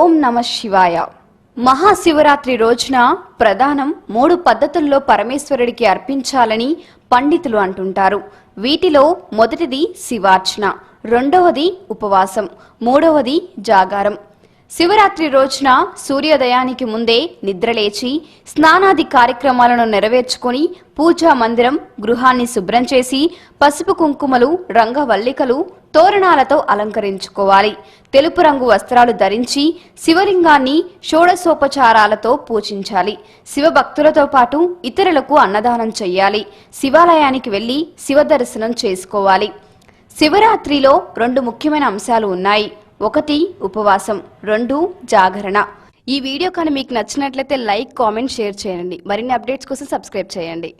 ఓం నమ శివాయ. మహాశివరాత్రి రోజున ప్రధానం మూడు పద్ధతుల్లో పరమేశ్వరుడికి అర్పించాలని పండితులు అంటుంటారు. వీటిలో మొదటిది శివార్చన రెండవది ఉపవాసం మూడవది జాగారం. శివరాత్రి రోజున సూర్యోదయానికి ముందే నిద్రలేచి స్నానాది కార్యక్రమాలను నెరవేర్చుకొని పూజా మందిరం గృహాన్ని శుభ్రం చేసి పసుపు కుంకుమలు రంగవల్లికలు తోరణాలతో అలంకరించుకోవాలి. తెలుపు రంగు వస్త్రాలు ధరించి శివలింగాన్ని షోడశోపచారాలతో పూజించాలి. శివభక్తులతో పాటు ఇతరులకు అన్నదానం చెయ్యాలి. శివాలయానికి వెళ్ళి శివ దర్శనం చేసుకోవాలి. శివరాత్రిలో రెండు ముఖ్యమైన అంశాలు ఉన్నాయి. ఒకటి ఉపవాసం. రెండు జాగరణ. ఈ వీడియో కానీ మీకు నచ్చినట్లయితే లైక్ కామెంట్ షేర్ చేయండి. మరిన్ని అప్డేట్స్ కోసం సబ్స్క్రైబ్ చేయండి.